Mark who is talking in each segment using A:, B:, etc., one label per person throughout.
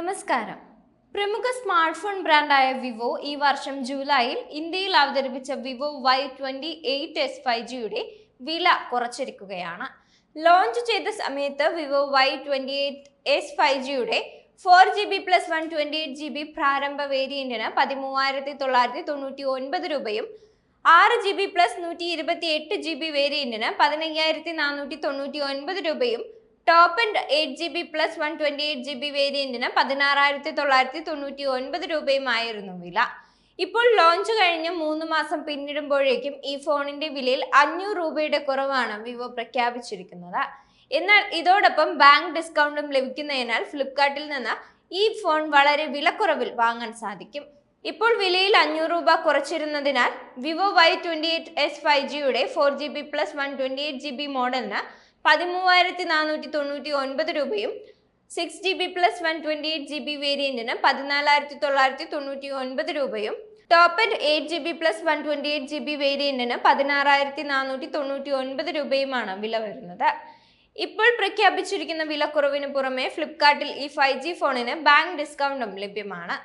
A: നമസ്കാരം. പ്രമുഖ smart phone ബ്രാൻഡായ Vivo ഈ വർഷം ജൂലൈയിൽ ഇന്ത്യയിൽ അവതരിപ്പിച്ച Vivo Y twenty eight S five ജിയുടെ വില കുറച്ചിരിക്കുകയാണ്. ലോഞ്ച് ചെയ്ത സമയത്ത് Vivo Y twenty eight S five ജിയുടെ four G B plus one twenty eight G B പ്രാരംഭ വേരിയന്റിന് പതിമൂവായിരത്തി തൊള്ളായിരത്തി തൊണ്ണൂറ്റി ഒൻപത് രൂപയും ആറ് ജി ബി പ്ലസ് നൂറ്റി ഇരുപത്തി എട്ട് ജി ബി വേരിയന്റിന് പതിനയ്യായിരത്തി നാനൂറ്റി തൊണ്ണൂറ്റി ഒൻപത് രൂപയും top and eight G B plus one twenty eight G B വേരിയന്റിന് പതിനാറായിരത്തി തൊള്ളായിരത്തി തൊണ്ണൂറ്റി ഒൻപത് രൂപയുമായിരുന്നു വില. ഇപ്പോൾ ലോഞ്ച് കഴിഞ്ഞ് മൂന്ന് മാസം പിന്നിടുമ്പോഴേക്കും ഈ ഫോണിന്റെ വിലയിൽ അഞ്ഞൂറ് രൂപയുടെ കുറവാണ് വിവോ പ്രഖ്യാപിച്ചിരിക്കുന്നത്. എന്നാൽ ഇതോടൊപ്പം ബാങ്ക് ഡിസ്കൗണ്ടും ലഭിക്കുന്നതിനാൽ ഫ്ലിപ്കാർട്ടിൽ നിന്ന് ഈ ഫോൺ വളരെ വിലക്കുറവിൽ വാങ്ങാൻ സാധിക്കും. ഇപ്പോൾ വിലയിൽ അഞ്ഞൂറ് രൂപ കുറച്ചിരുന്നതിനാൽ Vivo Y twenty eight S five ജിയുടെ four G B plus one twenty eight G B മോഡലിന് പതിമൂവായിരത്തി നാനൂറ്റി തൊണ്ണൂറ്റി ഒൻപത് രൂപയും six G B plus one twenty eight G B വേരിയന്റിന് പതിനാലായിരത്തി തൊള്ളായിരത്തി തൊണ്ണൂറ്റി ഒൻപത് രൂപയും top and eight G B plus one twenty eight G B വേരിയന്റിന് പതിനാറായിരത്തി നാനൂറ്റി തൊണ്ണൂറ്റി ഒൻപത് രൂപയുമാണ് വില വരുന്നത്. ഇപ്പോൾ പ്രഖ്യാപിച്ചിരിക്കുന്ന വിലക്കുറവിന് പുറമെ ഫ്ലിപ്കാർട്ടിൽ ഈ ഫൈവ് ജി ഫോണിന് ബാങ്ക് ഡിസ്കൗണ്ടും ലഭ്യമാണ്.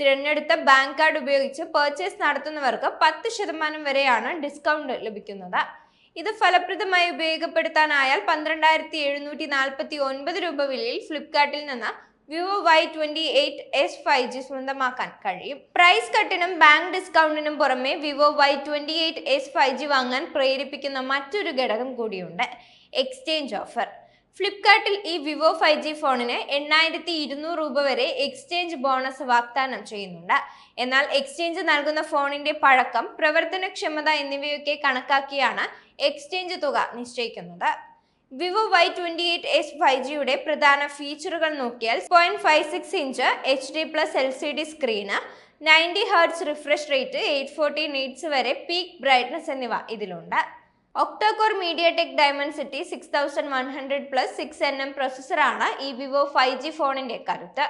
A: തിരഞ്ഞെടുത്ത ബാങ്ക് കാർഡ് ഉപയോഗിച്ച് പർച്ചേസ് നടത്തുന്നവർക്ക് പത്ത് ശതമാനം വരെയാണ് ഡിസ്കൗണ്ട് ലഭിക്കുന്നത്. ഇത് ഫലപ്രദമായി ഉപയോഗപ്പെടുത്താനായാൽ പന്ത്രണ്ടായിരത്തി എഴുന്നൂറ്റി നാൽപ്പത്തി ഒൻപത് രൂപ വിലയിൽ ഫ്ലിപ്കാർട്ടിൽ നിന്ന് Vivo Y twenty eight S five G സ്വന്തമാക്കാൻ കഴിയും. പ്രൈസ് കട്ടിനും ബാങ്ക് ഡിസ്കൗണ്ടിനും പുറമെ Vivo Y twenty eight S five G വാങ്ങാൻ പ്രേരിപ്പിക്കുന്ന മറ്റൊരു ഘടകം കൂടിയുണ്ട്. Exchange offer. ഫ്ലിപ്കാർട്ടിൽ ഈ വിവോ ഫൈവ് ജി ഫോണിന് എണ്ണായിരത്തി ഇരുന്നൂറ് രൂപ വരെ എക്സ്ചേഞ്ച് ബോണസ് വാഗ്ദാനം ചെയ്യുന്നുണ്ട്. എന്നാൽ എക്സ്ചേഞ്ച് നൽകുന്ന ഫോണിന്റെ പഴക്കം പ്രവർത്തനക്ഷമത എന്നിവയൊക്കെ കണക്കാക്കിയാണ് എക്സ്ചേഞ്ച് തുക നിശ്ചയിക്കുന്നത്. Vivo Y twenty eight S five ജിയുടെ പ്രധാന ഫീച്ചറുകൾ നോക്കിയാൽ point five six inch H D plus L C D screen ninety hertz refresh rate eight forty nits വരെ പീക്ക് ബ്രൈറ്റ്നസ് എന്നിവ ഇതിലുണ്ട്. Octa core MediaTek Dimensity six thousand one hundred plus six N M പ്രൊസസ്സറാണ് ഈ Vivo five G ഫോണിന്റെ കരുത്ത്.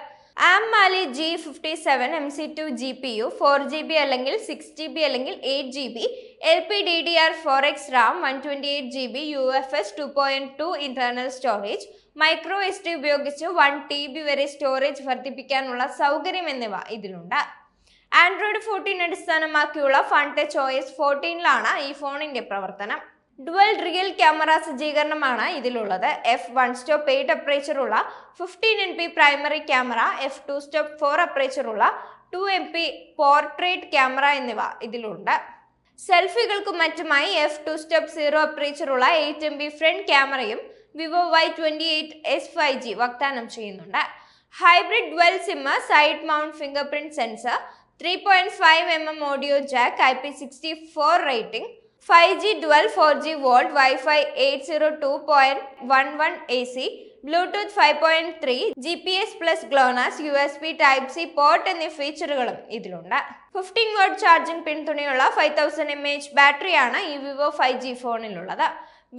A: Arm Mali G fifty seven M C two G P U four G B അല്ലെങ്കിൽ six G B അല്ലെങ്കിൽ eight G B L P D D R four X RAM one twenty eight G B U F S two point two internal storage micro S D ഉപയോഗിച്ച് one T B വരെ storage വർദ്ധിപ്പിക്കാനുള്ള സൗകര്യം എന്നിവ ഇതിലുണ്ട്. Android fourteen അടിസ്ഥാനമാക്കിയുള്ള fun touch O ഫോർട്ടീനിലാണ് ഈ ഫോണിന്റെ പ്രവർത്തനം. ഡുവൽ റിയൽ ക്യാമറ സജ്ജീകരണമാണ് ഇതിലുള്ളത്. F one stop eight aperture ഉള്ള fifteen M P primary camera F two stop four aperture ഉള്ള two M P portrait camera എന്നിവ ഇതിലുണ്ട്. സെൽഫികൾക്കും മറ്റുമായി F two stop zero aperture ഉള്ള എയ്റ്റ് എം പി ഫ്രണ്ട് ക്യാമറയും Vivo Y twenty eight S five G വാഗ്ദാനം ചെയ്യുന്നുണ്ട്. Hybrid dual SIM side mount fingerprint sensor three point five M M audio jack I P sixty four rating five G dual four G VoLTE wifi eight zero two point one one A C Bluetooth five point three G P S plus GLONASS U S B type C port എന്നീ ഫീച്ചറുകളും ഇതിലുണ്ട്. Fifteen volt charging പിന്തുണയുള്ള five thousand M H ബാറ്ററിയാണ് ഈ Vivo five G ഫോണിലുള്ളത്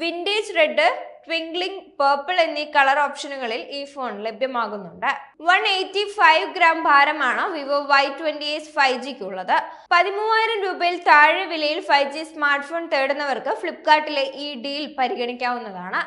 A: vintage red twinkling purple എന്നീ colour ഓപ്ഷനുകളിൽ ഈ ഫോൺ ലഭ്യമാകുന്നുണ്ട്. One eighty five gram ഭാരമാണ് Vivo Y twenty S five ജിക്ക് ഉള്ളത് പതിമൂവായിരം രൂപയിൽ താഴെ വിലയിൽ ഫൈവ് ജി സ്മാർട്ട് ഫോൺ തേടുന്നവർക്ക് ഫ്ലിപ്കാർട്ടിലെ ഈ ഡീൽ പരിഗണിക്കാവുന്നതാണ്.